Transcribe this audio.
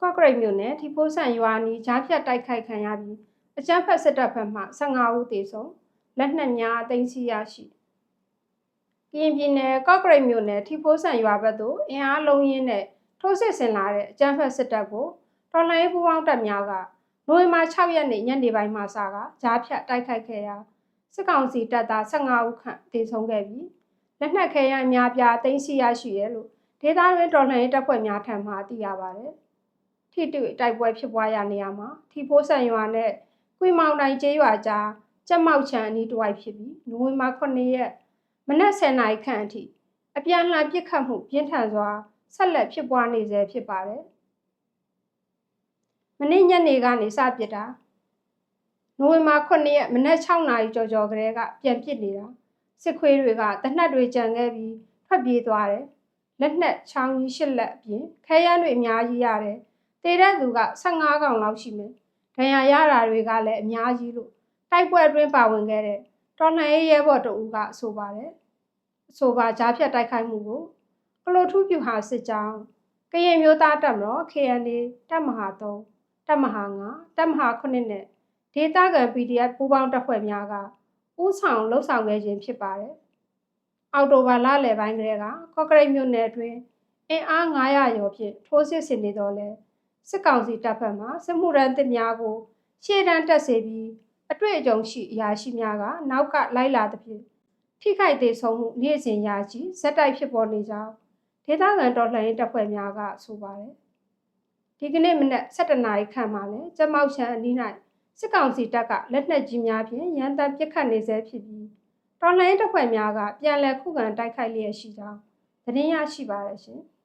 ကော့ကရိတ်မြို့နယ်ထီဖိုးဆန်ရွာနီးကြားဖြတ်တိုက်ခိုက်ခံရပြီးအကြမ်းဖက်စစ်တပ်ဘက်မှ15ဦးသေဆုံးလက်နက်များအသိမ်းဆီးရရှိကရင်ပြည်နယ်ကော့ကရိတ်မြို့နယ်ထီဖိုးဆန်ရွာဘက်သို့အင်အားလုံးရင်းနဲ့ထိုးစစ်ဆင်လာတဲ့အကြမ်းဖက်စစ်တပ်ကိုတော်လှန်ရေးပူးပေါင်းတပ်များကနိုဝင်ဘာ6ရက်နေ့ညနေပိုင်းမှာစကကြားဖြတ်တိုက်ခိုက်ခဲ့ရာစစ်ကောင်စီတပ်သား15ဦးခန့်သေဆုံးခဲ့ပြီးလက်နက်ခဲယမ်းအများပြားသိမ်းဆီးရရှိတယ်လို့ဒေသတွင်းတော်လှန်ရေးတပ်ဖွဲ့များထံမှသိရပါတယ်။ ထိတွေ့တိုက်ပွဲဖြစ်ပွားရာနေရာမှာထီဖိုးဆန်ရွာနဲ့ကွေမောင်တိုင်ကျေးရွာကြားကြက်မောက်ချံအနီးတစ်ဝိုက်ဖြစ်ပြီးနိုဝင်ဘာ9ရက်မနက်10:00နာရီခန့်အထိအပြန်အလှန်ပစ်ခတ်မှုပြင်းထန်စွာဆက်လက်ဖြစ်ပွားနေဆဲဖြစ်ပါတယ်။မနေ့ညနေကနေစပစ်တာနိုဝင်ဘာ9ရက်မနက်6:00နာရီကျော်ကျော်ကလေးကပြန်ပစ်နေတာစစ်ခွေးတွေကတနက်တွေကြံခဲ့ပြီးထွက်ပြေးသွားတယ်။လက်နက်ချောင်းကြီးရှစ်လက်အပြင်ခဲယမ်းတွေအများကြီးရတယ်။ တေတဲ့သူက15កောင်လောက်ရှိမယ်။ဒဏ်ရာရတာတွေကလည်းအများကြီးလို့တိုက်ပွဲအတွင်းပါဝင်ခဲ့တဲ့တော်လှန်ရေးရဲဘော်တအူးကဆိုပါတယ်။အဆိုပါကြားဖြတ်တိုက်ခိုက်မှုကိုကလိုထူးပြူဟာစစ်ကြောင်းကရင်မျိုးသားတပ်မတော် KNA တပ်မဟာ3တပ်မဟာ9တပ်မဟာ9နဲ့ဒေသခံ PDF ပူးပေါင်းတပ်ဖွဲ့များကဥဆောင်လှုပ်ဆောင်ခဲ့ခြင်းဖြစ်ပါတယ်။အော်တိုဘာလလယ်ပိုင်းကလေးကကော့ကရိတ်မြို့နယ်အတွင်းအင်အား900ကျော်ဖြင့်ထိုးစစ်ဆင်နေတော့လဲ စစ်ကောင်စီတပ်ဖက်မှစစ်မှုရန်တစ်များကိုရှေ့တန်းတက်စေပြီးအတွေ့အကြုံရှိအရာရှိများကနောက်ကလိုက်လာသဖြင့်ထိခိုက်သေးဆုံးမှုနေ့စဉ်ရာကြီးဇက်တိုက်ဖြစ်ပေါ်နေကြောင်းဒေသခံတော်လှန်ရေးတပ်ဖွဲ့များကဆိုပါတယ်။ဒီကနေ့မနက်7:00နာရီခန့်မှာလဲကျမောက်ချံအနီး၌စစ်ကောင်စီတပ်ကလက်နက်ကြီးများဖြင့်ရန်တမ်းပစ်ခတ်နေဆဲဖြစ်ပြီးတော်လှန်ရေးတပ်ဖွဲ့များကပြန်လည်ခုခံတိုက်ခိုက်လျက်ရှိကြောင်းသတင်းရရှိပါရရှင်။